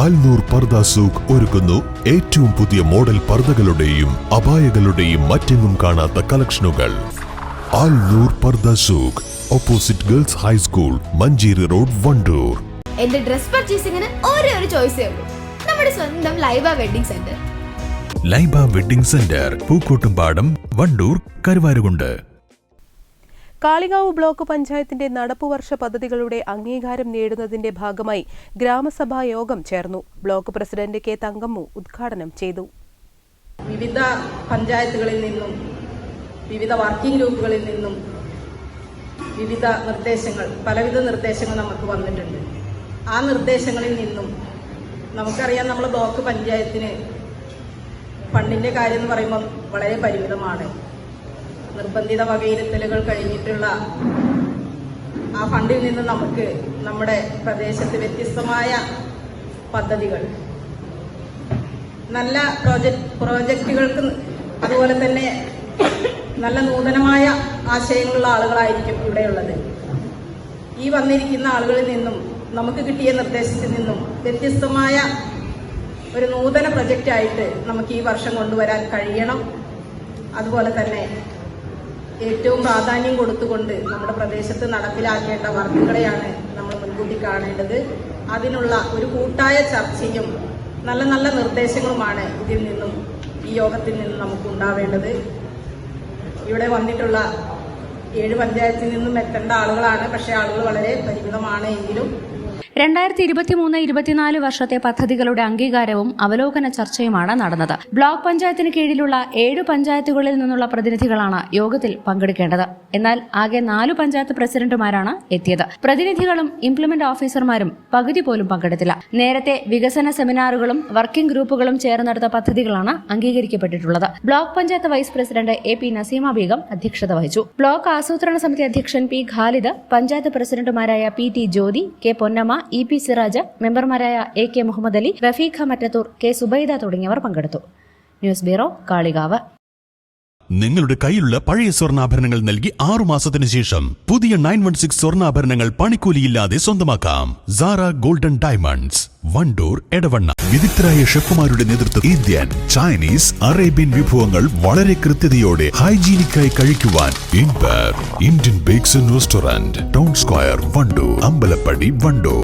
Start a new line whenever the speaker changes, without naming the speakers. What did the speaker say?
ആൽനൂർ പർദ സൂഖ് ഒരുക്കുന്നു ഏറ്റവും പുതിയ മോഡൽ പർദകളുടെയും അപായകളുടെയും മറ്റെങ്ങും കാണാത്ത കളക്ഷനുകൾ. ആൽനൂർ പർദ സൂഖ് opposite girls high school Manjeri road Wandoor.
എന്റെ ഡ്രസ് പർച്ചേസിംഗിന് ഒരേ ഒരു ചോയ്സേ ഉള്ളൂ. നമ്മുടെ സ്വന്തം Laiba wedding centre.
Laiba wedding centre Pookkottumpadam Wandoor Karuvarakundu.
Kalikavu block പഞ്ചായത്തിന്റെ നടപ്പുവർഷ പദ്ധതികളുടെ അംഗീകാരം നേടുന്നതിന്റെ ഭാഗമായി ഗ്രാമസഭാ യോഗം ചേർന്നു. ബ്ലോക്ക് പ്രസിഡന്റ് കെ തങ്കമ്മു ഉദ്ഘാടനം ചെയ്തു.
വിവിധ പഞ്ചായത്തുകളിൽ നിന്നും വിവിധ വർക്കിംഗ് ഗ്രൂപ്പുകളിൽ നിന്നും വിവിധ നിർദ്ദേശങ്ങൾ പലവിധ നിർദ്ദേശങ്ങൾ നമുക്ക് വന്നിട്ടുണ്ട്. ആ നിർദ്ദേശങ്ങളിൽ നിന്നും നമുക്കറിയാം നമ്മൾ ബ്ലോക്ക് പഞ്ചായത്തിന് ഫണ്ടിന്റെ കാര്യം എന്ന് പറയുമ്പോൾ വളരെ പരിമിതമാണ്. നിർബന്ധിത വകയിരുത്തലുകൾ കഴിഞ്ഞിട്ടുള്ള ആ ഫണ്ടിൽ നിന്ന് നമുക്ക് നമ്മുടെ പ്രദേശത്ത് വ്യത്യസ്തമായ പദ്ധതികൾ. നല്ല പ്രോജക്ട് പ്രോജക്റ്റുകൾക്ക് അതുപോലെ തന്നെ നല്ല നൂതനമായ ആശയങ്ങളുള്ള ആളുകളായിരിക്കും ഇവിടെയുള്ളത്. ഈ വന്നിരിക്കുന്ന ആളുകളിൽ നിന്നും നമുക്ക് കിട്ടിയ നിർദ്ദേശത്തിൽ നിന്നും വ്യത്യസ്തമായ ഒരു നൂതന പ്രൊജക്റ്റായിട്ട് നമുക്ക് ഈ വർഷം കൊണ്ടുവരാൻ കഴിയണം. അതുപോലെ തന്നെ ഏറ്റവും പ്രാധാന്യം കൊടുത്തുകൊണ്ട് നമ്മുടെ പ്രദേശത്ത് നടപ്പിലാക്കേണ്ട വർക്കുകളെയാണ് നമ്മൾ മുൻകൂട്ടി കാണേണ്ടത്. അതിനുള്ള ഒരു കൂട്ടായ ചർച്ചയും നല്ല നല്ല നിർദ്ദേശങ്ങളുമാണ് ഇതിൽ നിന്നും ഈ യോഗത്തിൽ നിന്നും നമുക്ക് ഉണ്ടാവേണ്ടത്. ഇവിടെ വന്നിട്ടുള്ള ഏഴ് പഞ്ചായത്തിൽ നിന്നും എത്തേണ്ട ആളുകളാണ്. പക്ഷേ ആളുകൾ വളരെ പരിമിതമാണ് എങ്കിലും
രണ്ടായിരത്തി ഇരുപത്തി മൂന്ന് ഇരുപത്തിനാല് വർഷത്തെ പദ്ധതികളുടെ അംഗീകാരവും അവലോകന ചർച്ചയുമാണ് നടന്നത്. ബ്ലോക്ക് പഞ്ചായത്തിന് കീഴിലുള്ള ഏഴ് പഞ്ചായത്തുകളിൽ നിന്നുള്ള പ്രതിനിധികളാണ് യോഗത്തിൽ പങ്കെടുക്കേണ്ടത്. എന്നാൽ ആകെ നാലു പഞ്ചായത്ത് പ്രസിഡന്റുമാരാണ് എത്തിയത്. പ്രതിനിധികളും ഇംപ്ലിമെന്റ് ഓഫീസർമാരും പകുതി പോലും പങ്കെടുത്തില്ല. നേരത്തെ വികസന സെമിനാറുകളും വർക്കിംഗ് ഗ്രൂപ്പുകളും ചേർന്നെടുത്ത പദ്ധതികളാണ് അംഗീകരിക്കപ്പെട്ടിട്ടുള്ളത്. Block panchayat vice president A P Naseema Begum അധ്യക്ഷത വഹിച്ചു. ബ്ലോക്ക് ആസൂത്രണ സമിതി അധ്യക്ഷൻ പി ഖാലിദ് പഞ്ചായത്ത് പ്രസിഡന്റുമാരായ P T Jyothi K Ponnamma E P Siraj മെമ്പർമാരായ A K Muhammad Ali Rafeeqa Mattathur K Subaida തുടങ്ങിയവർ പങ്കെടുത്തു. News bureau Kalikavu.
നിങ്ങളുടെ കയ്യിലുള്ള പഴയ സ്വർണാഭരണങ്ങൾ നൽകി ആറു മാസത്തിന് ശേഷം പുതിയ നയൻ വൺ സിക്സ് സ്വർണാഭരണങ്ങൾ പണിക്കൂലിയില്ലാതെ സ്വന്തമാക്കാം. Sara golden diamonds Wandoor Edavanna. വിദഗ്ധരായ ഷെഫുമാരുടെ നേതൃത്വം ഇന്ത്യൻ ചൈനീസ് അറേബ്യൻ വിഭവങ്ങൾ വളരെ കൃത്യതയോടെ ഹൈജീനിക്കായി കഴിക്കുവാൻ ഇൻപർ Indian bakes restaurant town square Wandoor Ambalappadi Wandoor.